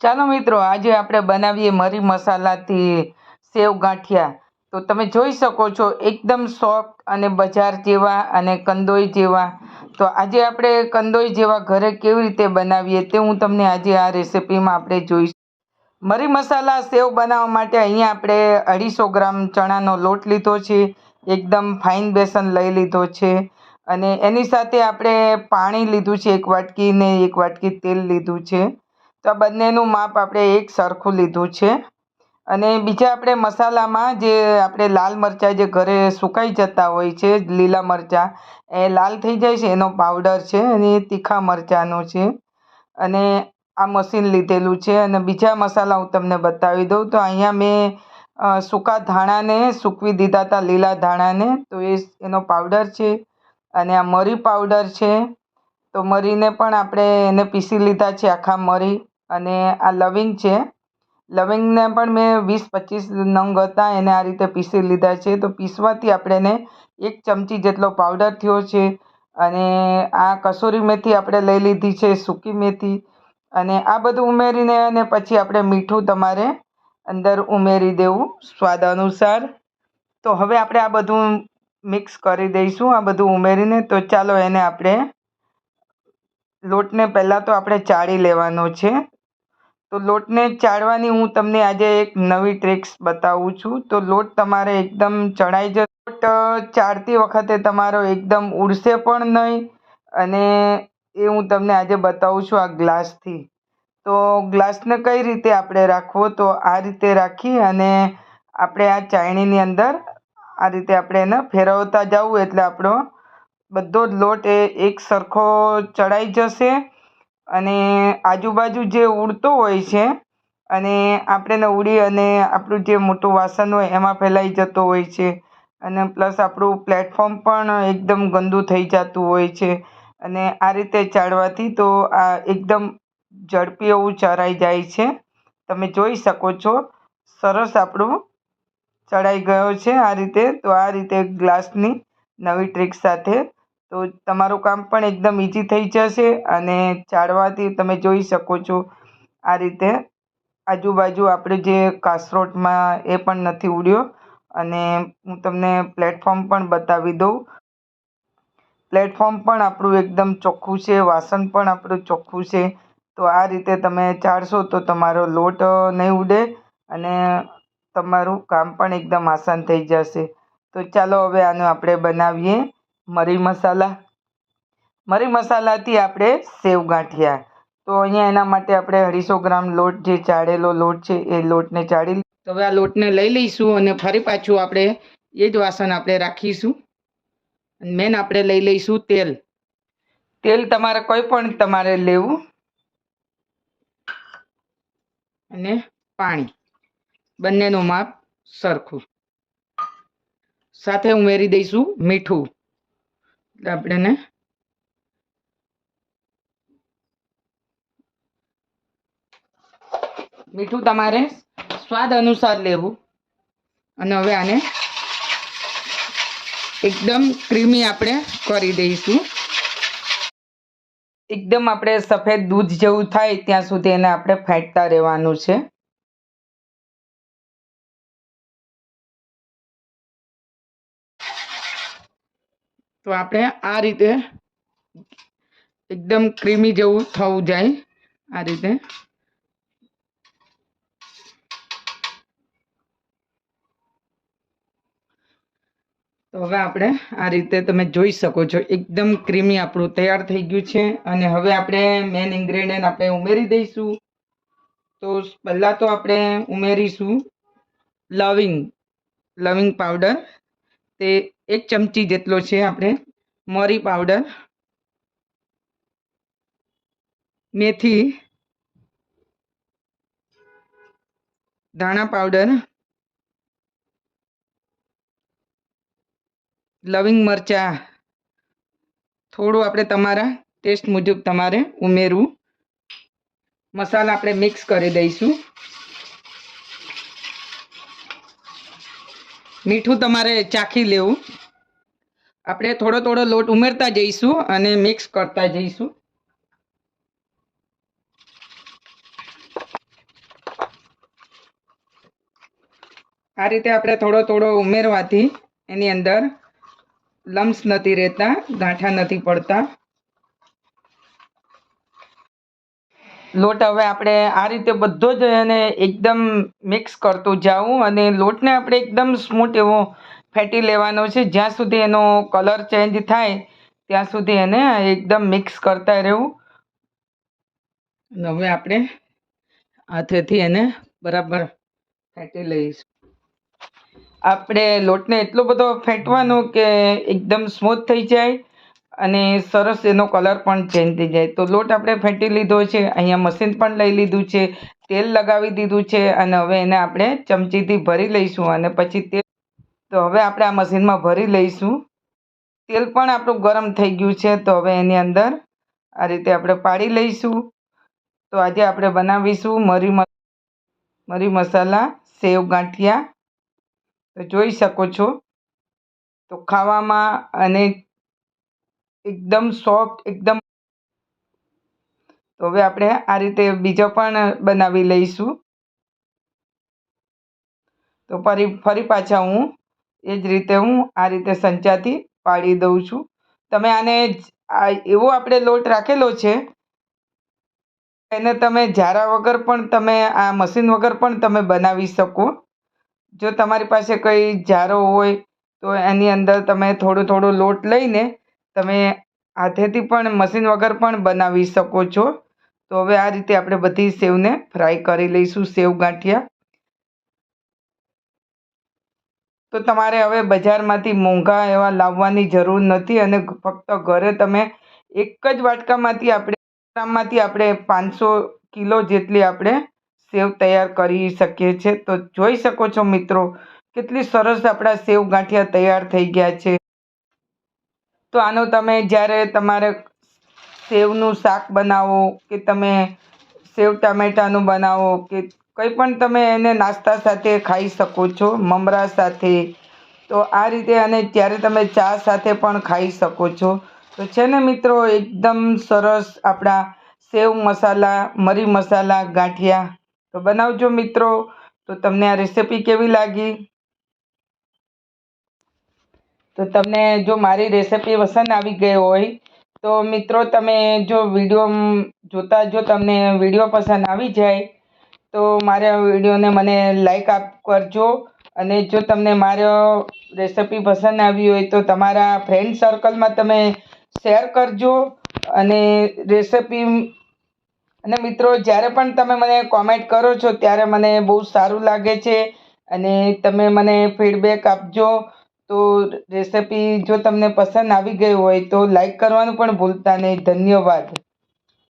ચાલો મિત્રો, આજે આપણે બનાવીએ મરી મસાલાથી સેવ ગાંઠિયા. તો તમે જોઈ શકો છો, એકદમ સોફ્ટ અને બજાર જેવા અને કંદોઈ જેવા. તો આજે આપણે કંદોઈ જેવા ઘરે કેવી રીતે બનાવીએ તે હું તમને આજે આ રેસિપીમાં આપણે જોઈશ. મરી મસાલા સેવ બનાવવા માટે અહીંયા આપણે અઢીસો ગ્રામ ચણાનો લોટ લીધો છે, એકદમ ફાઇન બેસન લઈ લીધો છે. અને એની સાથે આપણે પાણી લીધું છે, એક વાટકી ને એક વાટકી તેલ લીધું છે. તો આ બંનેનું માપ આપણે એક સરખું લીધું છે. અને બીજા આપણે મસાલામાં જે આપણે લાલ મરચાં જે ઘરે સુકાઈ જતા હોય છે, લીલા મરચાં, એ લાલ થઈ જાય છે, એનો પાવડર છે અને એ તીખા મરચાંનો છે. અને આ મશીન લીધેલું છે અને બીજા મસાલા હું તમને બતાવી દઉં. તો અહીંયા મેં સૂકા ધાણાને સૂકવી દીધા હતા, લીલા ધાણાને. તો એ એનો પાવડર છે અને આ મરી પાવડર છે. તો મરીને પણ આપણે એને પીસી લીધા છે, આખા મરી. અને આ લવિંગ છે. લવિંગને પણ મેં વીસ પચીસ નંગ હતા, એને આ રીતે પીસી લીધા છે. તો પીસવાથી આપણે એને એક ચમચી જેટલો પાવડર થયો છે અને આ કસૂરી મેથી આપણે લઈ લીધી છે, સૂકી મેથી. અને આ બધું ઉમેરીને અને પછી આપણે મીઠું તમારે અંદર ઉમેરી દેવું સ્વાદ અનુસાર. તો હવે આપણે આ બધું મિક્સ કરી દઈશું, આ બધું ઉમેરીને. તો ચાલો એને આપણે લોટને પહેલાં તો આપણે ચાળી લેવાનો છે. તો લોટને ચાળવાની હું તમને આજે એક નવી ટ્રિક્સ બતાવું છું. તો લોટ તમારે એકદમ ચડાઈ જશે લોટ ચાળતી વખતે તમારો એકદમ ઉડશે પણ નહીં. અને એ હું તમને આજે બતાવું છું આ ગ્લાસથી. તો ગ્લાસને કઈ રીતે આપણે રાખવો, તો આ રીતે રાખી અને આપણે આ ચાયણીની અંદર આ રીતે આપણે એને ફેરવતા જવું એટલે આપણો બધો જ લોટ એ એક સરખો ચડાઈ જશે. અને આજુબાજુ જે ઉડતો હોય છે અને આપણે ઉડી અને આપણું જે મોટું વાસણ હોય એમાં ફેલાઈ જતો હોય છે અને પ્લસ આપણું પ્લેટફોર્મ પણ એકદમ ગંદુ થઈ જતું હોય છે અને આ રીતે ચાળવાથી તો આ એકદમ ઝડપી એવું ચડાઈ જાય છે. તમે જોઈ શકો છો, સરસ આપણું ચડાઈ ગયો છે આ રીતે. તો આ રીતે ગ્લાસની નવી ટ્રીક સાથે તો તમારું કામ પણ એકદમ ઇઝી થઈ જશે અને ચાળવાથી તમે જોઈ શકો છો આ રીતે આજુબાજુ આપણે જે કાસરોટમાં એ પણ નથી ઉડ્યો અને હું તમને પ્લેટફોર્મ પણ બતાવી દઉં. પ્લેટફોર્મ પણ આપણું એકદમ ચોખ્ખું છે, વાસણ પણ આપણું ચોખ્ખું છે. તો આ રીતે તમે ચાળશો તો તમારો લોટ નહીં ઉડે અને તમારું કામ પણ એકદમ આસાન થઈ જશે. તો ચાલો હવે આનું આપણે બનાવીએ. મરી મસાલા. મરી મસાલાથી આપણે સેવ ગાંઠિયા. તો અહીંયા એના માટે આપણે અઢીસો ગ્રામ લોટ જે ચાળેલો લોટ છે એ લોટને ચાળી હવે આ લોટને લઈ લઈશું અને ફરી પાછું આપણે એ જ વાસણ આપણે રાખીશું. મેન આપણે લઈ લઈશું તેલ. તેલ તમારે કોઈ પણ તમારે લેવું. અને પાણી. બંનેનું માપ સરખું. સાથે ઉમેરી દઈશું મીઠું. એટલે આપણે મીઠું તમારે સ્વાદ અનુસાર લેવું. અને હવે આને એકદમ ક્રીમી આપણે કરી દઈશું. એકદમ આપણે સફેદ દૂધ જેવું થાય ત્યાં સુધી એને આપણે ફેંટતા રહેવાનું છે. તો આપણે આ રીતે એકદમ ક્રીમી જેવું થવું જાય આ રીતે. તો હવે આપણે આ રીતે તમે જોઈ શકો છો, એકદમ ક્રીમી આપણું તૈયાર થઈ ગયું છે અને હવે આપણે મેન ઇન્ગ્રેડિયન્ટ આપણે ઉમેરી દઈશું. તો પહેલાં તો આપણે ઉમેરીશું લવિંગ લવિંગ પાવડર તે એક ચમચી જેટલો છે આપણે મરી પાવડર મેથી, ધાણા પાવડર લવિંગ મરચાં. થોડું આપણે તમારા ટેસ્ટ મુજબ તમારે ઉમેરવું. મસાલા આપણે મિક્સ કરી દઈશું. મીઠું તમારે ચાખી લેવું. આપણે થોડો થોડો લોટ ઉમેરતા જઈશું અને મિક્સ કરતા જઈશું. આ રીતે આપણે થોડો થોડો ઉમેરવાથી એની અંદર લમ્સ નથી રહેતા, ગાંઠા નથી પડતા. લોટ હવે આપણે આ રીતે બધો જ એને એકદમ મિક્સ કરતું જાવું અને લોટને આપણે એકદમ સ્મૂથ એવો ફેટી લેવાનો છે. જ્યાં સુધી એનો કલર ચેન્જ થાય, ત્યાં સુધી એને એકદમ મિક્સ કરતા રહેવું. હવે આપણે હાથેથી એને બરાબર ફેટી લઈશું. આપણે લોટને એટલો બધો ફેંટવાનો કે એકદમ સ્મૂથ થઈ જાય. અને સરસ એનો કલર પણ ચેન્જ થઈ જાય. તો લોટ આપણે ફેંટી લીધો છે, અહીંયા મશીન પણ લઈ લીધું છે, તેલ લગાવી દીધું છે અને હવે એને આપણે ચમચીથી ભરી લઈશું અને પછી તેલ તો હવે આપણે આ મશીનમાં ભરી લઈશું. તેલ પણ આપણું ગરમ થઈ ગયું છે, તો હવે એની અંદર આ રીતે આપણે પાડી લઈશું. તો આજે આપણે બનાવીશું મરી મરી મસાલા, સેવ ગાંઠિયા. તો જોઈ શકો છો. તો ખાવામાં અને એકદમ સોફ્ટ એકદમ. તો હવે આપણે આ રીતે બીજો પણ બનાવી લઈશું. તો ફરી ફરી પાછા હું એ જ રીતે હું આ રીતે સંચાથી પાડી દઉં છું. તમે આને એવો આપણે લોટ રાખેલો છે. એને તમે ઝારા વગર પણ તમે, આ મશીન વગર પણ તમે બનાવી શકો. જો તમારી પાસે કંઈ જારો હોય, તો એની અંદર તમે થોડો થોડો લોટ લઈને તમે હાથેથી પણ મશીન વગર પણ બનાવી શકો છો. તો હવે આ રીતે આપણે બધી સેવને ફ્રાય કરી લઈશું, સેવ ગાંઠિયા. તો તમારે હવે બજારમાંથી મોંઘા એવા લાવવાની જરૂર નથી અને ફક્ત ઘરે તમે એક જ વાટકામાંથી આપણે, ગ્રામમાંથી આપણે પાંચસો કિલો જેટલી આપણે સેવ તૈયાર કરી શકીએ છીએ. તો જોઈ શકો છો મિત્રો, કેટલી સરસ આપણા સેવ ગાંઠિયા તૈયાર થઈ ગયા છે. તો આનો તમે જ્યારે તમારે સેવનું શાક બનાવો કે તમે સેવ ટામેટાનું બનાવો કે કંઈ પણ તમે એને નાસ્તા સાથે ખાઈ શકો છો, મમરા સાથે, તો આ રીતે અને ત્યારે તમે ચા સાથે પણ ખાઈ શકો છો. તો છે ને મિત્રો, એકદમ સરસ આપણા સેવ મસાલા, મરી મસાલા ગાંઠિયા. તો બનાવજો મિત્રો. તો તમને આ રેસીપી કેવી લાગી? તો તમને જો મારી રેસીપી પસંદ આવી ગઈ હોય, તો મિત્રો તમે જો વીડિયો જોતા જો તમને વીડિયો પસંદ આવી જાય, તો મારા વિડીયોને મને લાઈક આપ કરજો. અને જો તમને મારો રેસીપી પસંદ આવી હોય, તો તમારા ફ્રેન્ડ સર્કલમાં તમે શેર કરજો. અને રેસીપી અને મિત્રો જ્યારે પણ તમે મને કોમેન્ટ કરો છો, ત્યારે મને બહુ સારું લાગે છે. અને તમે મને ફીડબેક આપજો. તો રેસિપી જો તમને પસંદ આવી ગઈ હોય તો લાઈક કરવાનું પણ ભૂલતા નહીં. ધન્યવાદ.